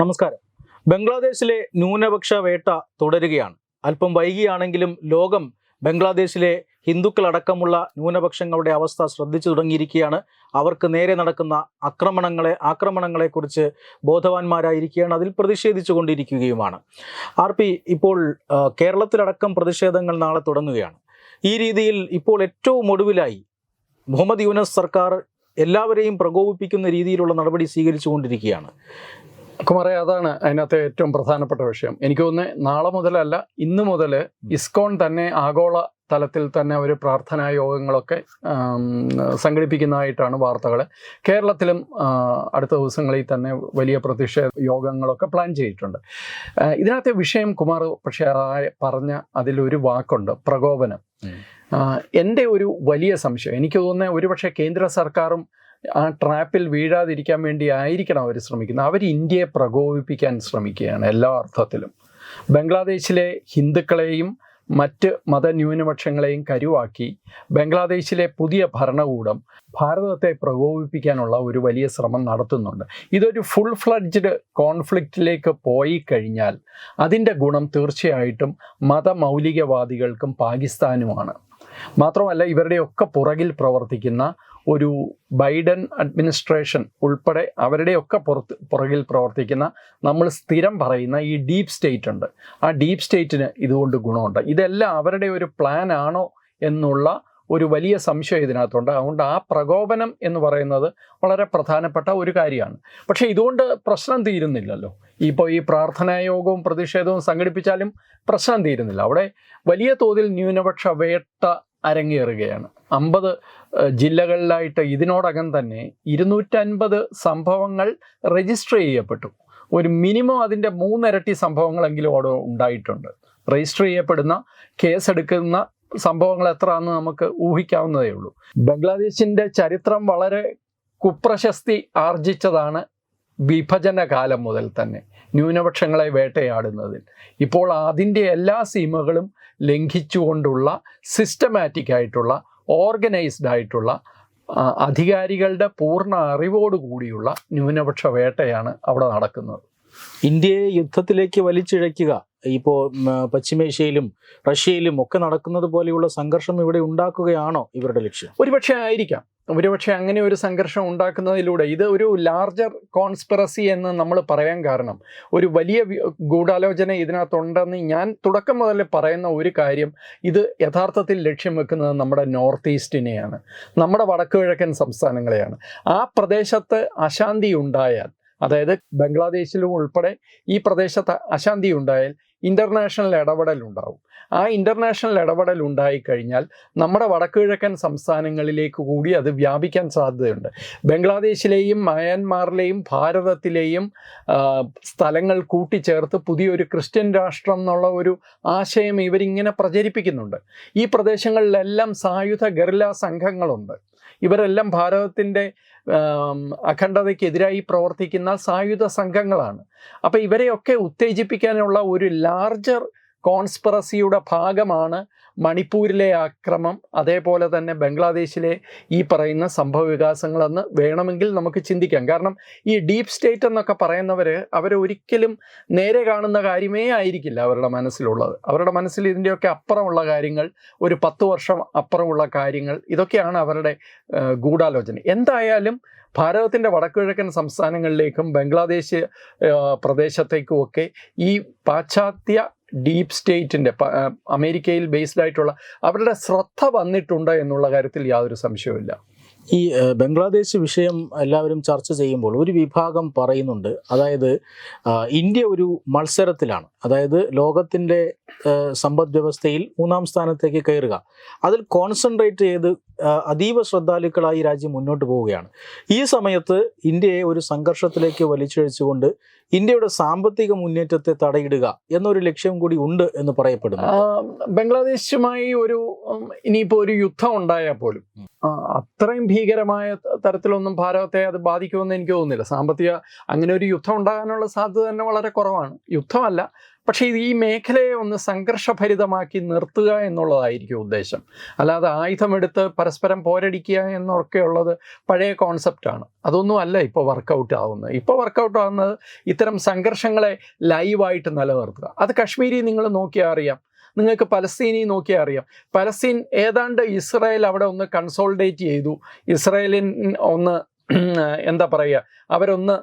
നമസ്കാരം. ബംഗ്ലാദേശിലെ ന്യൂനപക്ഷ വേട്ട തുടരുകയാണ്. അല്പം വൈകിയാണെങ്കിലും ലോകം ബംഗ്ലാദേശിലെ ഹിന്ദുക്കളടക്കമുള്ള ന്യൂനപക്ഷങ്ങളുടെ അവസ്ഥ ശ്രദ്ധിച്ചു തുടങ്ങിയിരിക്കുകയാണ്. അവർക്ക് നേരെ നടക്കുന്ന ആക്രമണങ്ങളെ ആക്രമണങ്ങളെക്കുറിച്ച് ബോധവാന്മാരായിരിക്കുകയാണ്. അതിൽ പ്രതിഷേധിച്ചു കൊണ്ടിരിക്കുകയുമാണ്. ആർ പി ഇപ്പോൾ കേരളത്തിലടക്കം പ്രതിഷേധങ്ങൾ നാളെ തുടങ്ങുകയാണ്. ഈ രീതിയിൽ ഇപ്പോൾ ഏറ്റവും ഒടുവിലായി മുഹമ്മദ് യൂനസ് സർക്കാർ എല്ലാവരെയും പ്രകോപിപ്പിക്കുന്ന രീതിയിലുള്ള നടപടി സ്വീകരിച്ചുകൊണ്ടിരിക്കുകയാണ് കുമാറെ അതാണ് അതിനകത്തെ ഏറ്റവും പ്രധാനപ്പെട്ട വിഷയം. എനിക്ക് തോന്നുന്നത് നാളെ മുതലല്ല ഇന്ന് മുതൽ ഇസ്കോൺ തന്നെ ആഗോള തലത്തിൽ തന്നെ ഒരു പ്രാർത്ഥനാ യോഗങ്ങളൊക്കെ സംഘടിപ്പിക്കുന്നതായിട്ടാണ് വാർത്തകൾ കേരളത്തിലും അടുത്ത ദിവസങ്ങളിൽ തന്നെ വലിയ പ്രതിഷേധ യോഗങ്ങളൊക്കെ പ്ലാൻ ചെയ്തിട്ടുണ്ട്. ഇതിനകത്തെ വിഷയം കുമാർ പക്ഷേ പറഞ്ഞ അതിലൊരു വാക്കുണ്ട് പ്രകോപനം. എന്റെ ഒരു വലിയ സംശയം എനിക്ക് തോന്നുന്നത് ഒരുപക്ഷെ കേന്ദ്ര സർക്കാരും ആ ട്രാപ്പിൽ വീഴാതിരിക്കാൻ വേണ്ടി ആയിരിക്കണം അവർ ശ്രമിക്കുന്നത്. അവർ ഇന്ത്യയെ പ്രകോപിപ്പിക്കാൻ ശ്രമിക്കുകയാണ് എല്ലാ അർത്ഥത്തിലും. ബംഗ്ലാദേശിലെ ഹിന്ദുക്കളെയും മറ്റ് മതന്യൂനപക്ഷങ്ങളെയും കരുവാക്കി ബംഗ്ലാദേശിലെ പുതിയ ഭരണകൂടം ഭാരതത്തെ പ്രകോപിപ്പിക്കാനുള്ള ഒരു വലിയ ശ്രമം നടത്തുന്നുണ്ട്. ഇതൊരു ഫുൾ ഫ്ലഡ്ജ്ഡ് കോൺഫ്ലിക്റ്റിലേക്ക് പോയി കഴിഞ്ഞാൽ അതിന്റെ ഗുണം തീർച്ചയായിട്ടും മതമൗലികവാദികൾക്കും പാകിസ്ഥാനുമാണ്. മാത്രമല്ല ഇവരുടെയൊക്കെ പുറകിൽ പ്രവർത്തിക്കുന്ന ഒരു ബൈഡൻ അഡ്മിനിസ്ട്രേഷൻ ഉൾപ്പെടെ അവരുടെയൊക്കെ പുറത്ത് പുറകിൽ പ്രവർത്തിക്കുന്ന നമ്മൾ സ്ഥിരം പറയുന്ന ഈ ഡീപ് സ്റ്റേറ്റ് ഉണ്ട്. ആ ഡീപ് സ്റ്റേറ്റിന് ഇതുകൊണ്ട് ഗുണമുണ്ട്. ഇതെല്ലാം അവരുടെ ഒരു പ്ലാൻ ആണോ എന്നുള്ള ഒരു വലിയ സംശയം ഇതിനകത്തുണ്ട്. അതുകൊണ്ട് ആ പ്രകോപനം എന്ന് പറയുന്നത് വളരെ പ്രധാനപ്പെട്ട ഒരു കാര്യമാണ്. പക്ഷേ ഇതുകൊണ്ട് പ്രശ്നം തീരുന്നില്ലല്ലോ. ഇപ്പോൾ ഈ പ്രാർത്ഥനായോഗവും പ്രതിഷേധവും സംഘടിപ്പിച്ചാലും പ്രശ്നം തീരുന്നില്ല. അവിടെ വലിയ തോതിൽ ന്യൂനപക്ഷ വേട്ട അരങ്ങേറുകയാണ്. അമ്പത് ജില്ലകളിലായിട്ട് ഇതിനോടകം തന്നെ ഇരുന്നൂറ്റൻപത് സംഭവങ്ങൾ രജിസ്റ്റർ ചെയ്യപ്പെട്ടു. ഒരു മിനിമം അതിന്റെ മൂന്നിരട്ടി സംഭവങ്ങളെങ്കിലും അവിടെ ഉണ്ടായിട്ടുണ്ട്. രജിസ്റ്റർ ചെയ്യപ്പെടുന്ന കേസെടുക്കുന്ന സംഭവങ്ങൾ എത്രയാണെന്ന് നമുക്ക് ഊഹിക്കാവുന്നതേ ഉള്ളൂ. ബംഗ്ലാദേശിന്റെ ചരിത്രം വളരെ കുപ്രശസ്തി ആർജിച്ചതാണ് വിഭജന കാലം മുതൽ തന്നെ ന്യൂനപക്ഷങ്ങളെ വേട്ടയാടുന്നതിൽ. ഇപ്പോൾ അതിന്റെ എല്ലാ സീമകളും ലംഘിച്ചുകൊണ്ടുള്ള സിസ്റ്റമാറ്റിക് ആയിട്ടുള്ള ഓർഗനൈസ്ഡ് ആയിട്ടുള്ള അധികാരികളുടെ പൂർണ അറിവോടുകൂടിയുള്ള ന്യൂനപക്ഷ വേട്ടയാണ് അവിടെ നടക്കുന്നത്. ഇന്ത്യയെ യുദ്ധത്തിലേക്ക് വലിച്ചിഴയ്ക്കുക ഇപ്പോൾ പശ്ചിമേഷ്യയിലും റഷ്യയിലും ഒക്കെ നടക്കുന്നത് പോലെയുള്ള സംഘർഷം ഇവിടെ ഉണ്ടാക്കുകയാണോ ഇവരുടെ ലക്ഷ്യം? ഒരുപക്ഷെ ആയിരിക്കാം. ഒരുപക്ഷെ അങ്ങനെ ഒരു സംഘർഷം ഉണ്ടാക്കുന്നതിലൂടെ ഇത് ഒരു ലാർജർ കോൺസ്പിറസി എന്ന് നമ്മൾ പറയാൻ കാരണം. ഒരു വലിയ ഗൂഢാലോചന ഇതിനകത്തുണ്ടെന്ന് ഞാൻ തുടക്കം മുതൽ പറയുന്ന ഒരു കാര്യം ഇത് യഥാർത്ഥത്തിൽ ലക്ഷ്യം വെക്കുന്നത് നമ്മുടെ നോർത്ത് ഈസ്റ്റിനെയാണ് നമ്മുടെ വടക്കു കിഴക്കൻ സംസ്ഥാനങ്ങളെയാണ്. ആ പ്രദേശത്ത് അശാന്തി ഉണ്ടായാൽ അതായത് ബംഗ്ലാദേശിലും ഉൾപ്പെടെ ഈ പ്രദേശത്ത് അശാന്തി ഉണ്ടായാൽ ഇന്റർനാഷണൽ ഇടപെടൽ ഉണ്ടാവും ആ ഇന്റർനാഷണൽ ഇടപെടൽ ഉണ്ടായിക്കഴിഞ്ഞാൽ നമ്മുടെ വടക്കുകിഴക്കൻ സംസ്ഥാനങ്ങളിലേക്ക് കൂടി അത് വ്യാപിക്കാൻ സാധ്യതയുണ്ട്. ബംഗ്ലാദേശിലെയും മയാൻമാറിലെയും ഭാരതത്തിലെയും സ്ഥലങ്ങൾ കൂട്ടിച്ചേർത്ത് പുതിയൊരു ക്രിസ്ത്യൻ രാഷ്ട്രം എന്നുള്ള ഒരു ആശയം ഇവരിങ്ങനെ പ്രചരിപ്പിക്കുന്നുണ്ട്. ഈ പ്രദേശങ്ങളിലെല്ലാം സായുധ ഗറില്ല സംഘങ്ങളുണ്ട്. ഇവരെല്ലാം ഭാരതത്തിന്റെ അഖണ്ഡതയ്ക്കെതിരായി പ്രവർത്തിക്കുന്ന സായുധ സംഘങ്ങളാണ്. അപ്പോൾ ഇവരെയൊക്കെ ഉത്തേജിപ്പിക്കാനുള്ള ഒരു ലാർജർ കോൺസ്പിറസിയുടെ ഭാഗമാണ് മണിപ്പൂരിലെ ആക്രമം. അതേപോലെ തന്നെ ബംഗ്ലാദേശിലെ ഈ പറയുന്ന സംഭവ വികാസങ്ങളെന്ന് വേണമെങ്കിൽ നമുക്ക് ചിന്തിക്കാം. കാരണം ഈ ഡീപ് സ്റ്റേറ്റ് എന്നൊക്കെ പറയുന്നവർ അവർ ഒരിക്കലും നേരെ കാണുന്ന കാര്യമേ ആയിരിക്കില്ല അവരുടെ മനസ്സിലുള്ളത്. അവരുടെ മനസ്സിൽ ഇതിന്റെയൊക്കെ അപ്പുറമുള്ള കാര്യങ്ങൾ ഒരു പത്ത് വർഷം അപ്പുറമുള്ള കാര്യങ്ങൾ ഇതൊക്കെയാണ് അവരുടെ ഗൂഢാലോചന. എന്തായാലും ഭാരതത്തിന്റെ വടക്കുകിഴക്കൻ സംസ്ഥാനങ്ങളിലേക്കും ബംഗ്ലാദേശ് പ്രദേശത്തേക്കും ഒക്കെ ഈ പാശ്ചാത്യ ഡീപ്പ് സ്റ്റേറ്റിന്റെ അമേരിക്കയിൽ ബേസ്ഡ് ആയിട്ടുള്ള അവരുടെ ശ്രദ്ധ വന്നിട്ടുണ്ട് എന്നുള്ള കാര്യത്തിൽ യാതൊരു സംശയവുമില്ല. ഈ ബംഗ്ലാദേശ് വിഷയം എല്ലാവരും ചർച്ച ചെയ്യുമ്പോൾ ഒരു വിഭാഗം പറയുന്നുണ്ട്. അതായത് ഇന്ത്യ ഒരു മത്സരത്തിലാണ്. അതായത് ലോകത്തിന്റെ സമ്പദ് വ്യവസ്ഥയിൽ മൂന്നാം സ്ഥാനത്തേക്ക് കയറുക. അതിൽ കോൺസെൻട്രേറ്റ് ചെയ്ത് അതീവ ശ്രദ്ധാലുക്കളായി രാജ്യം മുന്നോട്ട് പോവുകയാണ്. ഈ സമയത്ത് ഇന്ത്യയെ ഒരു സംഘർഷത്തിലേക്ക് വലിച്ചഴിച്ചുകൊണ്ട് ഇന്ത്യയുടെ സാമ്പത്തിക മുന്നേറ്റത്തെ തടയിടുക എന്നൊരു ലക്ഷ്യം കൂടി ഉണ്ട് എന്ന് പറയപ്പെടുന്നു. ബംഗ്ലാദേശുമായി ഒരു ഇനിയിപ്പോൾ ഒരു യുദ്ധം ഉണ്ടായാൽ പോലും അത്രയും ഭീകരമായ തരത്തിലൊന്നും ഭാരതത്തെ അത് ബാധിക്കുമെന്ന് എനിക്ക് തോന്നുന്നില്ല. സാമ്പത്തിക അങ്ങനെ ഒരു യുദ്ധം ഉണ്ടാകാനുള്ള സാധ്യത തന്നെ വളരെ കുറവാണ്. യുദ്ധമല്ല പക്ഷേ ഈ മേഖലയെ ഒന്ന് സംഘർഷഭരിതമാക്കി നിർത്തുക എന്നുള്ളതായിരിക്കും ഉദ്ദേശം. അല്ലാതെ ആയുധമെടുത്ത് പരസ്പരം പോരടിക്കുക എന്നൊക്കെയുള്ളത് പഴയ കോൺസെപ്റ്റാണ്. അതൊന്നും അല്ല ഇപ്പോൾ വർക്കൗട്ട് ആവുന്നത്. ഇപ്പോൾ വർക്കൗട്ട് ആവുന്നത് ഇത്തരം സംഘർഷങ്ങളെ ലൈവായിട്ട് നിലനിർത്തുക. അത് കശ്മീരി നിങ്ങൾ നോക്കിയാൽ അറിയാം. നിങ്ങൾക്ക് പലസ്തീനി നോക്കിയാൽ അറിയാം. പലസ്തീൻ ഏതാണ്ട് ഇസ്രായേൽ അവിടെ ഒന്ന് കൺസോൾഡേറ്റ് ചെയ്തു. ഇസ്രായേലിൻ ഒന്ന് എന്താ പറയുക അവരൊന്ന്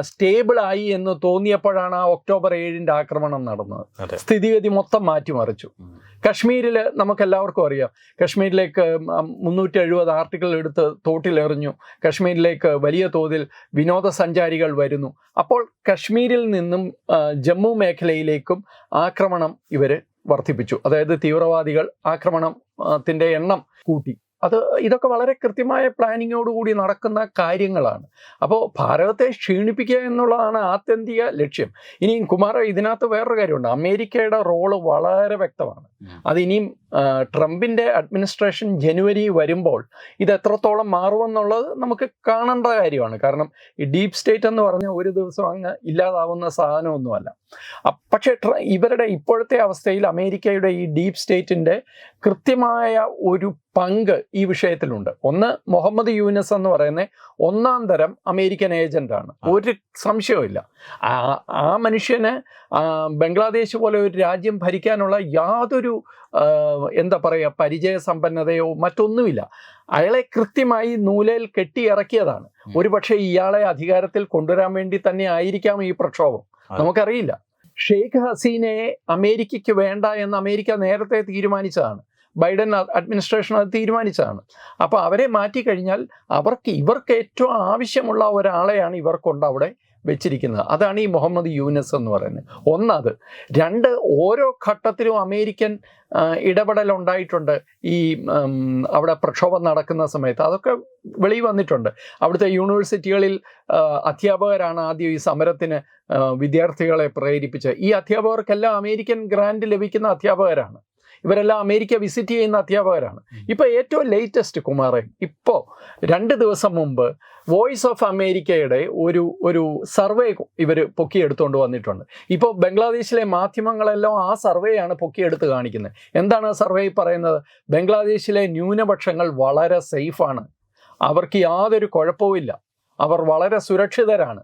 സ്റ്റേബിൾ ആയി എന്ന് തോന്നിയപ്പോഴാണ് ആ ഒക്ടോബർ ഏഴിന്റെ ആക്രമണം നടന്നത്. സ്ഥിതിഗതി മൊത്തം മാറ്റിമറിച്ചു. കാശ്മീരിൽ കശ്മീരിൽ നമുക്ക് എല്ലാവർക്കും അറിയാം. കശ്മീരിലേക്ക് മുന്നൂറ്റി എഴുപത് ആർട്ടിക്കിൾ എടുത്ത് തോട്ടിലെറിഞ്ഞു. കശ്മീരിലേക്ക് വലിയ തോതിൽ വിനോദസഞ്ചാരികൾ വരുന്നു. അപ്പോൾ കശ്മീരിൽ നിന്നും ജമ്മു മേഖലയിലേക്കും ആക്രമണം ഇവർ വർദ്ധിപ്പിച്ചു. അതായത് തീവ്രവാദികൾ ആക്രമണത്തിന്റെ എണ്ണം കൂട്ടി. അത് ഇതൊക്കെ വളരെ കൃത്യമായ പ്ലാനിങ്ങോടുകൂടി നടക്കുന്ന കാര്യങ്ങളാണ്. അപ്പോൾ ഭാരതത്തെ ക്ഷീണിപ്പിക്കുക എന്നുള്ളതാണ് ആത്യന്തിക ലക്ഷ്യം. ഇനിയും കുമാർ ഇതിനകത്ത് വേറൊരു കാര്യമുണ്ട്. അമേരിക്കയുടെ റോൾ വളരെ വ്യക്തമാണ്. അത് അതിനിയും ആ, ട്രംപിന്റെ അഡ്മിനിസ്ട്രേഷൻ ജനുവരി വരുമ്പോൾ ഇത് എത്രത്തോളം മാറുമെന്നുള്ളത് നമുക്ക് കാണേണ്ട കാര്യമാണ്. കാരണം ഈ ഡീപ് സ്റ്റേറ്റ് എന്ന് പറഞ്ഞാൽ ഒരു ദിവസം അങ്ങ് ഇല്ലാതാവുന്ന സാധനമൊന്നുമല്ല. പക്ഷേ ഇവരുടെ ഇപ്പോഴത്തെ അവസ്ഥയിൽ അമേരിക്കയുടെ ഈ ഡീപ് സ്റ്റേറ്റിന്റെ കൃത്യമായ ഒരു പങ്ക് ഈ വിഷയത്തിലുണ്ട്. ഒന്ന് മുഹമ്മദ് യൂനസ് എന്ന് പറയുന്ന ഒന്നാം തരം അമേരിക്കൻ ഏജന്റാണ്. ഒരു സംശയവുമില്ല. ആ മനുഷ്യന് ബംഗ്ലാദേശ് പോലെ ഒരു രാജ്യം ഭരിക്കാനുള്ള യാതൊരു എന്താ പറയുക പരിചയ സമ്പന്നതയോ മറ്റൊന്നുമില്ല. അയാളെ കൃത്യമായി നൂലയിൽ കെട്ടിയിറക്കിയതാണ്. ഒരുപക്ഷെ ഇയാളെ അധികാരത്തിൽ കൊണ്ടുവരാൻ വേണ്ടി തന്നെ ആയിരിക്കാം ഈ പ്രക്ഷോഭം. നമുക്കറിയില്ല. ഷെയ്ഖ് ഹസീനെ അമേരിക്കയ്ക്ക് വേണ്ട എന്ന് അമേരിക്ക നേരത്തെ തീരുമാനിച്ചതാണ്. ബൈഡൻ അഡ്മിനിസ്ട്രേഷൻ അത് തീരുമാനിച്ചതാണ്. അപ്പോൾ അവരെ മാറ്റിക്കഴിഞ്ഞാൽ അവർക്ക് ഇവർക്ക് ഏറ്റവും ആവശ്യമുള്ള ഒരാളെയാണ് ഇവർക്കൊണ്ട് അവിടെ. വെച്ചിരിക്കുന്നത്. അതാണ് ഈ മുഹമ്മദ് യൂനസ് എന്ന് പറയുന്നത്. ഒന്നത് രണ്ട് ഓരോ ഘട്ടത്തിലും അമേരിക്കൻ ഇടപെടൽ ഉണ്ടായിട്ടുണ്ട്. ഈ അവിടെ പ്രക്ഷോഭം നടക്കുന്ന സമയത്ത്. അതൊക്കെ വെളി വന്നിട്ടുണ്ട്. അവിടുത്തെ യൂണിവേഴ്സിറ്റികളിൽ അധ്യാപകരാണ് ആദ്യം ഈ സമരത്തിന് വിദ്യാർത്ഥികളെ പ്രേരിപ്പിച്ചത്. ഈ അധ്യാപകർക്കെല്ലാം അമേരിക്കൻ ഗ്രാൻഡ് ലഭിക്കുന്ന അധ്യാപകരാണ്. ഇവരെല്ലാം അമേരിക്ക വിസിറ്റ് ചെയ്യുന്ന അധ്യാപകരാണ്. ഇപ്പോൾ ഏറ്റവും ലേറ്റസ്റ്റ് കുമാറെ ഇപ്പോൾ രണ്ട് ദിവസം മുമ്പ് വോയിസ് ഓഫ് അമേരിക്കയുടെ ഒരു ഒരു സർവേ ഇവർ പൊക്കിയെടുത്തുകൊണ്ട് വന്നിട്ടുണ്ട്. ഇപ്പോൾ ബംഗ്ലാദേശിലെ മാധ്യമങ്ങളെല്ലാം ആ സർവേയാണ് പൊക്കിയെടുത്ത് കാണിക്കുന്നത് എന്താണ് ആ സർവേ പറയുന്നത്? ബംഗ്ലാദേശിലെ ന്യൂനപക്ഷങ്ങൾ വളരെ സേഫാണ് അവർക്ക് യാതൊരു കുഴപ്പവുമില്ല. അവർ വളരെ സുരക്ഷിതരാണ്.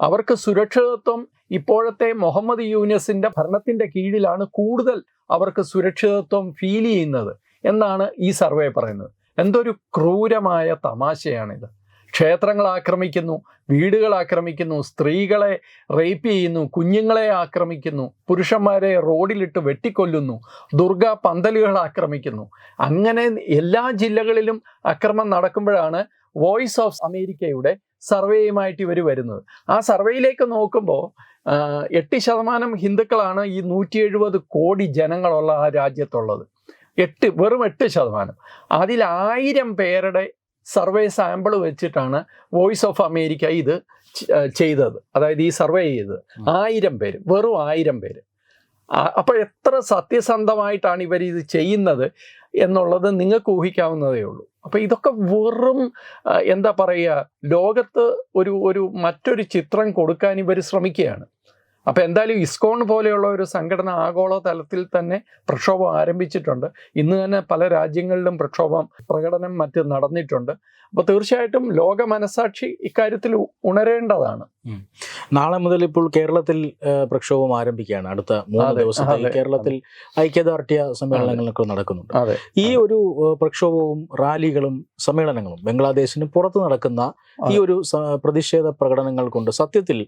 അവർക്ക് സുരക്ഷിതത്വം ഇപ്പോഴത്തെ മുഹമ്മദ് യൂനസിന്റെ ഭരണത്തിന്റെ കീഴിലാണ് കൂടുതൽ അവർക്ക് സുരക്ഷിതത്വം ഫീൽ ചെയ്യുന്നത് എന്നാണ് ഈ സർവേ പറയുന്നത്. എന്തൊരു ക്രൂരമായ തമാശയാണിത്. ക്ഷേത്രങ്ങൾ ആക്രമിക്കുന്നു വീടുകൾ ആക്രമിക്കുന്നു സ്ത്രീകളെ റേപ്പ് ചെയ്യുന്നു കുഞ്ഞുങ്ങളെ ആക്രമിക്കുന്നു പുരുഷന്മാരെ റോഡിലിട്ട് വെട്ടിക്കൊല്ലുന്നു ദുർഗ പന്തലുകൾ ആക്രമിക്കുന്നു. അങ്ങനെ എല്ലാ ജില്ലകളിലും അക്രമം നടക്കുമ്പോഴാണ് വോയിസ് ഓഫ് അമേരിക്കയുടെ സർവേയുമായിട്ട് ഇവർ വരുന്നത്. ആ സർവേയിലേക്ക് നോക്കുമ്പോൾ എട്ട് ശതമാനം ഹിന്ദുക്കളാണ് ഈ നൂറ്റി എഴുപത് കോടി ജനങ്ങളുള്ള ആ രാജ്യത്തുള്ളത്. എട്ട് വെറും എട്ട് ശതമാനം. അതിൽ ആയിരം പേരുടെ സർവേ സാമ്പിൾ വെച്ചിട്ടാണ് വോയിസ് ഓഫ് അമേരിക്ക ഇത് ചെയ്തത്. അതായത് ഈ സർവേ ചെയ്തത്. ആയിരം പേര് വെറും ആയിരം പേര്. അപ്പോൾ എത്ര സത്യസന്ധമായിട്ടാണ് ഇവർ ഇത് ചെയ്യുന്നത് എന്നുള്ളത് നിങ്ങൾക്ക് ഊഹിക്കാവുന്നതേ ഉള്ളൂ. അപ്പോൾ ഇതൊക്കെ വെറും എന്താ പറയുക ലോകത്ത് ഒരു ഒരു മറ്റൊരു ചിത്രം കൊടുക്കാൻ ഇവർ ശ്രമിക്കുകയാണ്. അപ്പോൾ എന്തായാലും ഇസ്കോൺ പോലെയുള്ള ഒരു സംഘടന ആഗോള തലത്തിൽ തന്നെ പ്രക്ഷോഭം ആരംഭിച്ചിട്ടുണ്ട്. ഇന്ന് തന്നെ പല രാജ്യങ്ങളിലും പ്രക്ഷോഭം പ്രകടനം മറ്റ് നടന്നിട്ടുണ്ട്. അപ്പോൾ തീർച്ചയായിട്ടും ലോക മനസാക്ഷി ഇക്കാര്യത്തിൽ ഉണരേണ്ടതാണ്. നാളെ മുതൽ ഇപ്പോൾ കേരളത്തിൽ പ്രക്ഷോഭം ആരംഭിക്കുകയാണ്. അടുത്ത മൂന്ന് ദിവസം ദിവസത്തെ കേരളത്തിൽ ഐക്യദാർഢ്യ സമ്മേളനങ്ങളൊക്കെ നടക്കുന്നുണ്ട്. ഈ ഒരു പ്രക്ഷോഭവും റാലികളും സമ്മേളനങ്ങളും ബംഗ്ലാദേശിന് പുറത്ത് നടക്കുന്ന ഈ ഒരു പ്രതിഷേധ പ്രകടനങ്ങൾ കൊണ്ട് സത്യത്തിൽ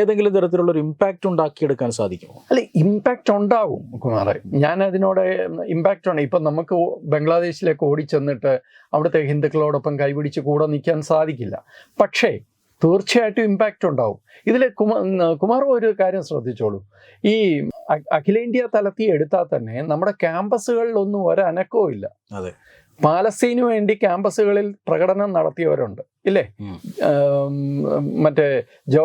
ഏതെങ്കിലും തരത്തിലുള്ള ഒരു ഇമ്പാക്റ്റ് ഉണ്ടാക്കിയെടുക്കാൻ സാധിക്കുമോ? അല്ല ഇമ്പാക്റ്റ് ഉണ്ടാവും കുമാറെ. ഞാൻ അതിനോട് ഇമ്പാക്റ്റ് ഉണ്ട് ഇപ്പം നമുക്ക് ബംഗ്ലാദേശിലേക്ക് ഓടിച്ചെന്നിട്ട് അവിടുത്തെ ഹിന്ദുക്കളോടൊപ്പം കൈപിടിച്ച് കൂടെ നിൽക്കാൻ സാധിക്കില്ല. പക്ഷേ തീർച്ചയായിട്ടും ഇമ്പാക്റ്റ് ഉണ്ടാവും. ഇതിൽ കുമാർ കുമാർ ഒരു കാര്യം ശ്രദ്ധിച്ചോളൂ. ഈ അഖിലേന്ത്യാ തലത്തിൽ എടുത്താൽ തന്നെ നമ്മുടെ ക്യാമ്പസുകളിലൊന്നും ഒരനക്കവും ഇല്ല. അതെ. പാലസ്തീനു വേണ്ടി ക്യാമ്പസുകളിൽ പ്രകടനം നടത്തിയവരുണ്ട്. ഇല്ലേ? മറ്റേ ജോ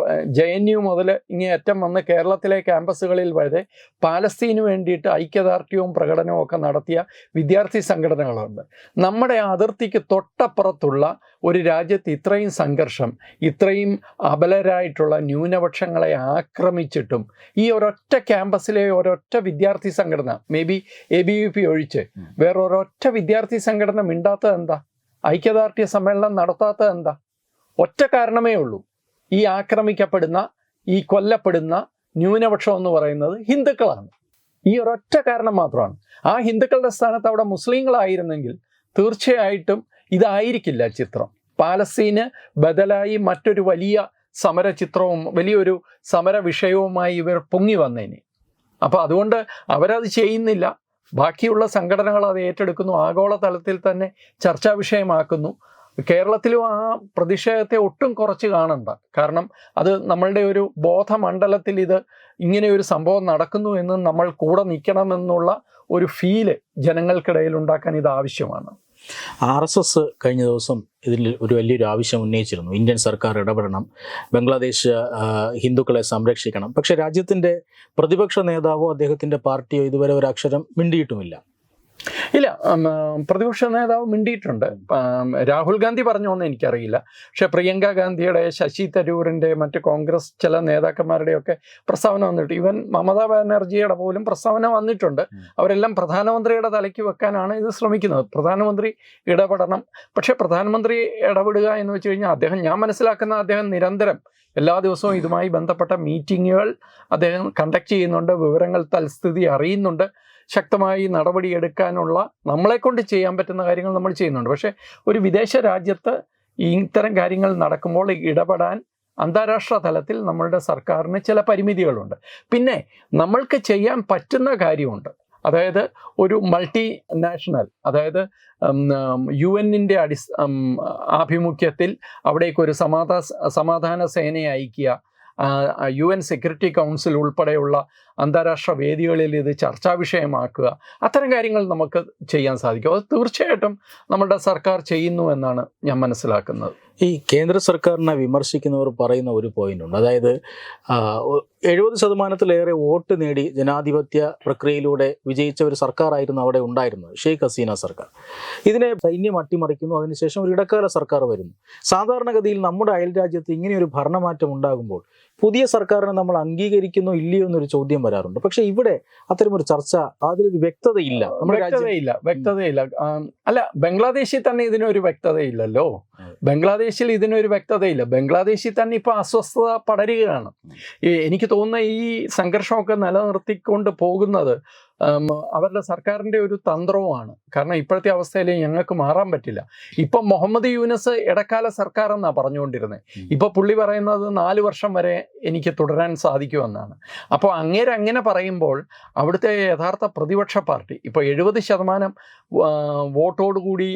എൻ യു മുതൽ ഇങ്ങേയറ്റം വന്ന് കേരളത്തിലെ ക്യാമ്പസുകളിൽ വരെ പാലസ്തീന് വേണ്ടിയിട്ട് ഐക്യദാർഢ്യവും പ്രകടനവും ഒക്കെ നടത്തിയ വിദ്യാർത്ഥി സംഘടനകളുണ്ട്. നമ്മുടെ അതിർത്തിക്ക് തൊട്ടപ്പുറത്തുള്ള ഒരു രാജ്യത്ത് ഇത്രയും സംഘർഷം ഇത്രയും അബലരായിട്ടുള്ള ന്യൂനപക്ഷങ്ങളെ ആക്രമിച്ചിട്ടും ഈ ഒരൊറ്റ ക്യാമ്പസിലെ ഒരൊറ്റ വിദ്യാർത്ഥി സംഘടന may be A B P ഒഴിച്ച്. വേറൊരൊറ്റ വിദ്യാർത്ഥി സംഘടന മിണ്ടാത്തത് എന്താ ഐക്യദാർഢ്യ സമ്മേളനം നടത്താത്തത് എന്താ? ഒറ്റ കാരണമേ ഉള്ളൂ. ഈ ആക്രമിക്കപ്പെടുന്ന ഈ കൊല്ലപ്പെടുന്ന ന്യൂനപക്ഷം എന്ന് പറയുന്നത് ഹിന്ദുക്കളാണ്. ഈ ഒരൊറ്റ കാരണം മാത്രമാണ്. ആ ഹിന്ദുക്കളുടെ സ്ഥാനത്ത് അവിടെ മുസ്ലിങ്ങളായിരുന്നെങ്കിൽ തീർച്ചയായിട്ടും ഇതായിരിക്കില്ല ചിത്രം. പാലസ്തീന് ബദലായി മറ്റൊരു വലിയ സമര ചിത്രവും വലിയൊരു സമര വിഷയവുമായി ഇവർ പൊങ്ങി വന്നേനെ. അപ്പോൾ അതുകൊണ്ട് അവരത് ചെയ്യുന്നില്ല. ബാക്കിയുള്ള സംഘടനകൾ അത് ഏറ്റെടുക്കുന്നു. ആഗോളതലത്തിൽ തന്നെ ചർച്ചാ വിഷയമാക്കുന്നു. കേരളത്തിലും ആ പ്രതിഷേധത്തെ ഒട്ടും കുറച്ച് കാണണ്ട. കാരണം അത് നമ്മളുടെ ഒരു ബോധമണ്ഡലത്തിൽ ഇത് ഇങ്ങനെ ഒരു സംഭവം നടക്കുന്നു എന്ന് നമ്മൾ കൂടെ നിൽക്കണമെന്നുള്ള ഒരു ഫീൽ ജനങ്ങൾക്കിടയിൽ ഉണ്ടാക്കാൻ ഇത് ആവശ്യമാണ്. ആർ എസ് എസ് കഴിഞ്ഞ ദിവസം ഇതിൽ ഒരു വലിയൊരു ആവശ്യം ഉന്നയിച്ചിരുന്നു. ഇന്ത്യൻ സർക്കാർ ഇടപെടണം. ബംഗ്ലാദേശ് ഹിന്ദുക്കളെ സംരക്ഷിക്കണം. പക്ഷേ രാജ്യത്തിന്റെ പ്രതിപക്ഷ നേതാവോ അദ്ദേഹത്തിന്റെ പാർട്ടിയോ ഇതുവരെ ഒരു അക്ഷരം മിണ്ടിയിട്ടുമില്ല. ഇല്ല പ്രതിപക്ഷ നേതാവ് മിണ്ടിയിട്ടുണ്ട്. രാഹുൽ ഗാന്ധി പറഞ്ഞോന്ന് എനിക്കറിയില്ല. പക്ഷെ പ്രിയങ്ക ഗാന്ധിയുടെ ശശി തരൂരിന്റെ മറ്റ് കോൺഗ്രസ് ചില നേതാക്കന്മാരുടെയൊക്കെ പ്രസ്താവന വന്നിട്ട് ഈവൻ മമതാ ബാനർജിയുടെ പോലും പ്രസ്താവന വന്നിട്ടുണ്ട്. അവരെല്ലാം പ്രധാനമന്ത്രിയുടെ തലയ്ക്ക് വെക്കാനാണ് ഇത് ശ്രമിക്കുന്നത്. പ്രധാനമന്ത്രി ഇടപെടണം. പക്ഷേ പ്രധാനമന്ത്രി ഇടപെടുക എന്ന് വെച്ച് കഴിഞ്ഞാൽ അദ്ദേഹം ഞാൻ മനസ്സിലാക്കുന്ന അദ്ദേഹം നിരന്തരം എല്ലാ ദിവസവും ഇതുമായി ബന്ധപ്പെട്ട മീറ്റിങ്ങുകൾ അദ്ദേഹം കണ്ടക്ട് ചെയ്യുന്നുണ്ട് വിവരങ്ങൾ തൽസ്ഥിതി അറിയുന്നുണ്ട്. ശക്തമായി നടപടിയെടുക്കാനുള്ള നമ്മളെ കൊണ്ട് ചെയ്യാൻ പറ്റുന്ന കാര്യങ്ങൾ നമ്മൾ ചെയ്യുന്നുണ്ട്. പക്ഷേ ഒരു വിദേശ രാജ്യത്ത് ഇത്തരം കാര്യങ്ങൾ നടക്കുമ്പോൾ ഇടപെടാൻ അന്താരാഷ്ട്ര തലത്തിൽ നമ്മളുടെ സർക്കാരിന് ചില പരിമിതികളുണ്ട്. പിന്നെ നമ്മൾക്ക് ചെയ്യാൻ പറ്റുന്ന കാര്യമുണ്ട്. അതായത് ഒരു മൾട്ടി നാഷണൽ അതായത് യു എന്നിന്റെ അടിസ് ആഭിമുഖ്യത്തിൽ അവിടേക്ക് ഒരു സമാധാ സമാധാന സേനയെ അയക്കുക യു എൻ സെക്യൂരിറ്റി കൗൺസിൽ ഉൾപ്പെടെയുള്ള അന്താരാഷ്ട്ര വേദികളിൽ ഇത് ചർച്ചാ വിഷയമാക്കുക. അത്തരം കാര്യങ്ങൾ നമുക്ക് ചെയ്യാൻ സാധിക്കും. അത് തീർച്ചയായിട്ടും നമ്മുടെ സർക്കാർ ചെയ്യുന്നു എന്നാണ് ഞാൻ മനസ്സിലാക്കുന്നത്. ഈ കേന്ദ്ര സർക്കാരിനെ വിമർശിക്കുന്നവർ പറയുന്ന ഒരു പോയിന്റ് ഉണ്ട്. അതായത് എഴുപത് ശതമാനത്തിലേറെ വോട്ട് നേടി ജനാധിപത്യ പ്രക്രിയയിലൂടെ വിജയിച്ച ഒരു സർക്കാരായിരുന്നു അവിടെ ഉണ്ടായിരുന്നത് ഷെയ്ഖ് ഹസീന സർക്കാർ. ഇതിനെ സൈന്യം അട്ടിമറിക്കുന്നു അതിനുശേഷം ഒരു ഇടക്കാല സർക്കാർ വരുന്നു. സാധാരണഗതിയിൽ നമ്മുടെ അയൽ രാജ്യത്ത് ഇങ്ങനെയൊരു ഭരണമാറ്റം ഉണ്ടാകുമ്പോൾ പുതിയ സർക്കാരിനെ നമ്മൾ അംഗീകരിക്കുന്നോ ഇല്ലയോ എന്നൊരു ചോദ്യം വരാറുണ്ട്. പക്ഷെ ഇവിടെ അത്തരമൊരു ചർച്ച അതിലൊരു വ്യക്തതയില്ല. വ്യക്തതയില്ല വ്യക്തതയില്ല. അല്ല ബംഗ്ലാദേശിൽ തന്നെ ഇതിനൊരു വ്യക്തതയില്ലല്ലോ. ബംഗ്ലാദേശിൽ ഇതിനൊരു വ്യക്തതയില്ല. ബംഗ്ലാദേശിൽ തന്നെ ഇപ്പൊ അസ്വസ്ഥത പടരുകയാണ്. എനിക്ക് തോന്നുന്ന ഈ സംഘർഷമൊക്കെ നിലനിർത്തിക്കൊണ്ട് പോകുന്നത് അവരുടെ സർക്കാരിന്റെ ഒരു തന്ത്രവുമാണ്. കാരണം ഇപ്പോഴത്തെ അവസ്ഥയിൽ ഞങ്ങൾക്ക് മാറാൻ പറ്റില്ല. ഇപ്പം മുഹമ്മദ് യൂനസ് ഇടക്കാല സർക്കാർ എന്നാണ് പറഞ്ഞുകൊണ്ടിരുന്നത് ഉം. ഇപ്പൊ പുള്ളി പറയുന്നത് നാല് വർഷം വരെ എനിക്ക് തുടരാൻ സാധിക്കുമെന്നാണ്. അപ്പോൾ അങ്ങേരെ അങ്ങനെ പറയുമ്പോൾ അവിടുത്തെ യഥാർത്ഥ പ്രതിപക്ഷ പാർട്ടി ഇപ്പോൾ എഴുപത് ശതമാനം വോട്ടോടുകൂടി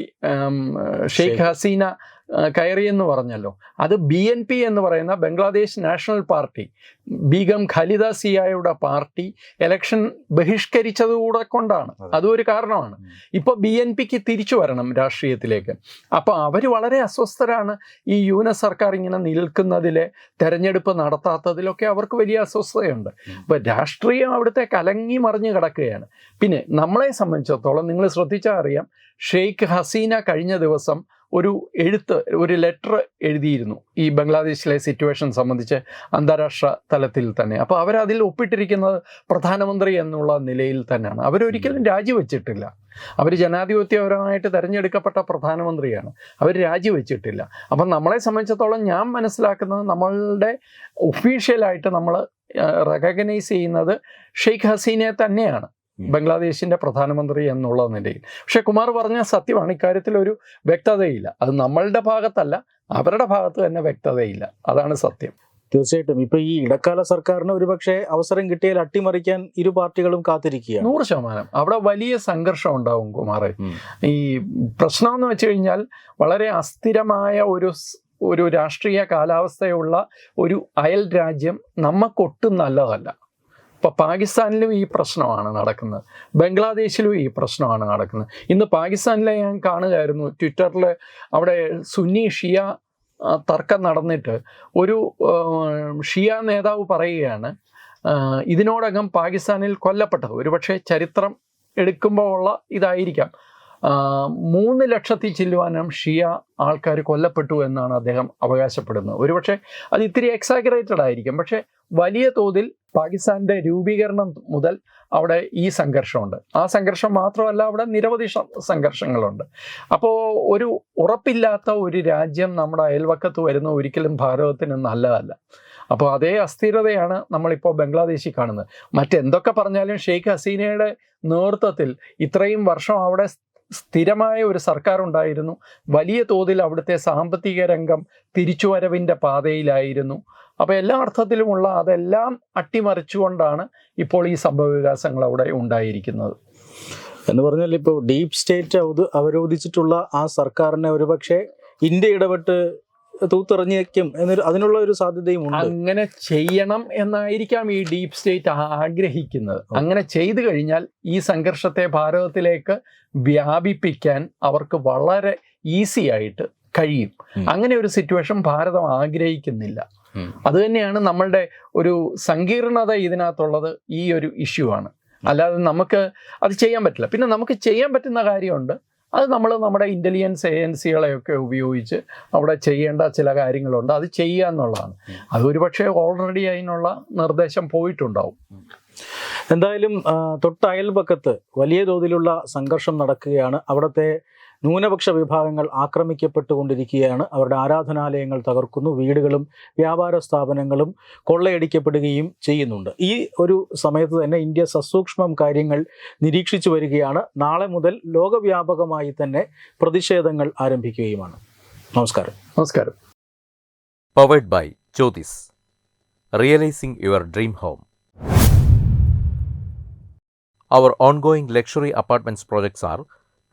ഷെയ്ഖ് ഹസീന ആ, എന്ന് പറഞ്ഞല്ലോ. അത് ബി എൻ പി എന്ന് പറയുന്ന ബംഗ്ലാദേശ് നാഷണൽ പാർട്ടി ബീഗം ഖലിദ സിയായുടെ പാർട്ടി ഇലക്ഷൻ ബഹിഷ്കരിച്ചതുകൂടെ കൊണ്ടാണ്. അതും. ഒരു കാരണമാണ്. ഇപ്പൊ ഇപ്പോൾ ബി എൻ പിക്ക് തിരിച്ചു വരണം രാഷ്ട്രീയത്തിലേക്ക്. അപ്പോൾ അവർ വളരെ അസ്വസ്ഥരാണ് ഈ യൂന സർക്കാർ ഇങ്ങനെ നിൽക്കുന്നതിലെ തെരഞ്ഞെടുപ്പ് നടത്താത്തതിലൊക്കെ അവർക്ക് വലിയ അസ്വസ്ഥതയുണ്ട്. അപ്പോൾ രാഷ്ട്രീയം അവിടുത്തെ കലങ്ങി മറിഞ്ഞ് കിടക്കുകയാണ്. പിന്നെ നമ്മളെ സംബന്ധിച്ചിടത്തോളം നിങ്ങൾ ശ്രദ്ധിച്ചാൽ അറിയാം ഷെയ്ഖ് ഹസീന കഴിഞ്ഞ ദിവസം ഒരു എഴുത്ത് ഒരു ലെറ്റർ എഴുതിയിരുന്നു ഈ ബംഗ്ലാദേശിലെ സിറ്റുവേഷൻ സംബന്ധിച്ച് അന്താരാഷ്ട്ര തലത്തിൽ തന്നെ. അപ്പോൾ അവരതിൽ ഒപ്പിട്ടിരിക്കുന്നത് പ്രധാനമന്ത്രി എന്നുള്ള നിലയിൽ തന്നെയാണ്. അവരൊരിക്കലും രാജിവെച്ചിട്ടില്ല. അവർ ജനാധിപത്യപരമായിട്ട് തിരഞ്ഞെടുക്കപ്പെട്ട പ്രധാനമന്ത്രിയാണ്. അവർ രാജിവെച്ചിട്ടില്ല. അപ്പം നമ്മളെ സംബന്ധിച്ചിടത്തോളം ഞാൻ മനസ്സിലാക്കുന്നത് നമ്മളുടെ ഒഫീഷ്യലായിട്ട് നമ്മൾ റെക്കഗ്നൈസ് ചെയ്യുന്നത് ഷെയ്ഖ് ഹസീനയെ തന്നെയാണ്. ബംഗ്ലാദേശിന്റെ പ്രധാനമന്ത്രി എന്നുള്ള നിലയിൽ. പക്ഷെ കുമാർ പറഞ്ഞ സത്യമാണ് ഇക്കാര്യത്തിൽ ഒരു വ്യക്തതയില്ല. അത് നമ്മളുടെ ഭാഗത്തല്ല അവരുടെ ഭാഗത്ത് തന്നെ വ്യക്തതയില്ല. അതാണ് സത്യം. തീർച്ചയായിട്ടും. ഇപ്പൊ ഈ ഇടക്കാല സർക്കാരിന് ഒരുപക്ഷെ അവസരം കിട്ടിയാൽ അട്ടിമറിക്കാൻ ഇരു പാർട്ടികളും കാത്തിരിക്കുക നൂറ് ശതമാനം. അവിടെ വലിയ സംഘർഷം ഉണ്ടാവും കുമാറെ. ഈ പ്രശ്നം എന്ന് വെച്ച് കഴിഞ്ഞാൽ വളരെ അസ്ഥിരമായ ഒരു ഒരു രാഷ്ട്രീയ കാലാവസ്ഥയുള്ള ഒരു അയൽ രാജ്യം നമുക്കൊട്ടും നല്ലതല്ല. ഇപ്പൊ പാകിസ്ഥാനിലും ഈ പ്രശ്നമാണ് നടക്കുന്നത്. ബംഗ്ലാദേശിലും ഈ പ്രശ്നമാണ് നടക്കുന്നത്. ഇന്ന് പാകിസ്ഥാനിലെ ഞാൻ കാണുകയായിരുന്നു ട്വിറ്ററിൽ അവിടെ സുന്നി ഷിയ തർക്കം നടന്നിട്ട് ഒരു ഷിയ നേതാവ് പറയുകയാണ് ഇതിനോടകം പാകിസ്ഥാനിൽ കൊല്ലപ്പെട്ടത്. ഒരുപക്ഷെ ചരിത്രം എടുക്കുമ്പോൾ ഉള്ള ഇതായിരിക്കാം. മൂന്ന് ലക്ഷത്തി ചില്ലുവാനും ഷിയ ആൾക്കാർ കൊല്ലപ്പെട്ടു എന്നാണ് അദ്ദേഹം അവകാശപ്പെടുന്നത്. ഒരുപക്ഷെ അത് ഇത്തിരി എക്സാഗ്രേറ്റഡ് ആയിരിക്കും. പക്ഷേ വലിയ തോതിൽ പാകിസ്ഥാന്റെ രൂപീകരണം മുതൽ അവിടെ ഈ സംഘർഷമുണ്ട്. ആ സംഘർഷം മാത്രമല്ല അവിടെ നിരവധി സംഘർഷങ്ങളുണ്ട്. അപ്പോൾ ഒരു ഉറപ്പില്ലാത്ത ഒരു രാജ്യം നമ്മുടെ അയൽവക്കത്ത് വരുന്ന ഒരിക്കലും ഭാരതത്തിന് നല്ലതല്ല. അപ്പോൾ അതേ അസ്ഥിരതയാണ് നമ്മളിപ്പോൾ ബംഗ്ലാദേശിൽ കാണുന്നത്. മറ്റെന്തൊക്കെ പറഞ്ഞാലും ഷെയ്ഖ് ഹസീനയുടെ നേതൃത്വത്തിൽ ഇത്രയും വർഷം അവിടെ സ്ഥിരമായ ഒരു സർക്കാർ ഉണ്ടായിരുന്നു വലിയ തോതിൽ അവിടുത്തെ സാമ്പത്തിക രംഗം തിരിച്ചുവരവിന്റെ പാതയിലായിരുന്നു. അപ്പോൾ എല്ലാ അർത്ഥത്തിലുമുള്ള അതെല്ലാം അട്ടിമറിച്ചുകൊണ്ടാണ് ഇപ്പോൾ ഈ സംഭവ വികാസങ്ങൾ അവിടെ ഉണ്ടായിരിക്കുന്നത്. എന്ന് പറഞ്ഞാൽ ഇപ്പോൾ ഡീപ് സ്റ്റേറ്റ് അവരോധിച്ചിട്ടുള്ള ആ സർക്കാരിനെ ഒരുപക്ഷെ ഇന്ത്യ ഇടപെട്ട് തൂത്തെറിഞ്ഞേക്കും എന്നൊരു അതിനുള്ള ഒരു സാധ്യതയും ഉണ്ട്. അങ്ങനെ ചെയ്യണം എന്നായിരിക്കാം ഈ ഡീപ് സ്റ്റേറ്റ് ആഗ്രഹിക്കുന്നത്. അങ്ങനെ ചെയ്തു കഴിഞ്ഞാൽ ഈ സംഘർഷത്തെ ഭാരതത്തിലേക്ക് വ്യാപിപ്പിക്കാൻ അവർക്ക് വളരെ ഈസി ആയിട്ട് കഴിയും. അങ്ങനെ ഒരു സിറ്റുവേഷൻ ഭാരതം ആഗ്രഹിക്കുന്നില്ല. അതുതന്നെയാണ് അത് തന്നെയാണ് നമ്മളുടെ ഒരു സങ്കീർണത ഇതിനകത്തുള്ളത് ഈ ഒരു ഇഷ്യൂ ആണ്. അല്ലാതെ നമുക്ക് അത് ചെയ്യാൻ പറ്റില്ല. പിന്നെ നമുക്ക് ചെയ്യാൻ പറ്റുന്ന കാര്യമുണ്ട്. അത് നമ്മൾ നമ്മുടെ ഇന്റലിജൻസ് ഏജൻസികളെയൊക്കെ ഉപയോഗിച്ച് അവിടെ ചെയ്യേണ്ട ചില കാര്യങ്ങളുണ്ട്. അത് ചെയ്യുക എന്നുള്ളതാണ്. അത് ഒരുപക്ഷെ ഓൾറെഡി അതിനുള്ള നിർദ്ദേശം പോയിട്ടുണ്ടാവും. എന്തായാലും തൊട്ട് അയൽപക്കത്ത് വലിയ തോതിലുള്ള സംഘർഷം നടക്കുകയാണ്. അവിടുത്തെ ന്യൂനപക്ഷ വിഭാഗങ്ങൾ ആക്രമിക്കപ്പെട്ടുകൊണ്ടിരിക്കുകയാണ്. അവരുടെ ആരാധനാലയങ്ങൾ തകർക്കുന്നു. വീടുകളും വ്യാപാര സ്ഥാപനങ്ങളും കൊള്ളയടിക്കപ്പെടുകയും ചെയ്യുന്നുണ്ട്. ഈ ഒരു സമയത്ത് തന്നെ ഇന്ത്യ സസൂക്ഷ്മം കാര്യങ്ങൾ നിരീക്ഷിച്ചു വരികയാണ്. നാളെ മുതൽ ലോകവ്യാപകമായി തന്നെ പ്രതിഷേധങ്ങൾ ആരംഭിക്കുകയുമാണ്. നമസ്കാരം. നമസ്കാരം. Powered by Jyothis realising your dream home. Our ongoing luxury apartments projects are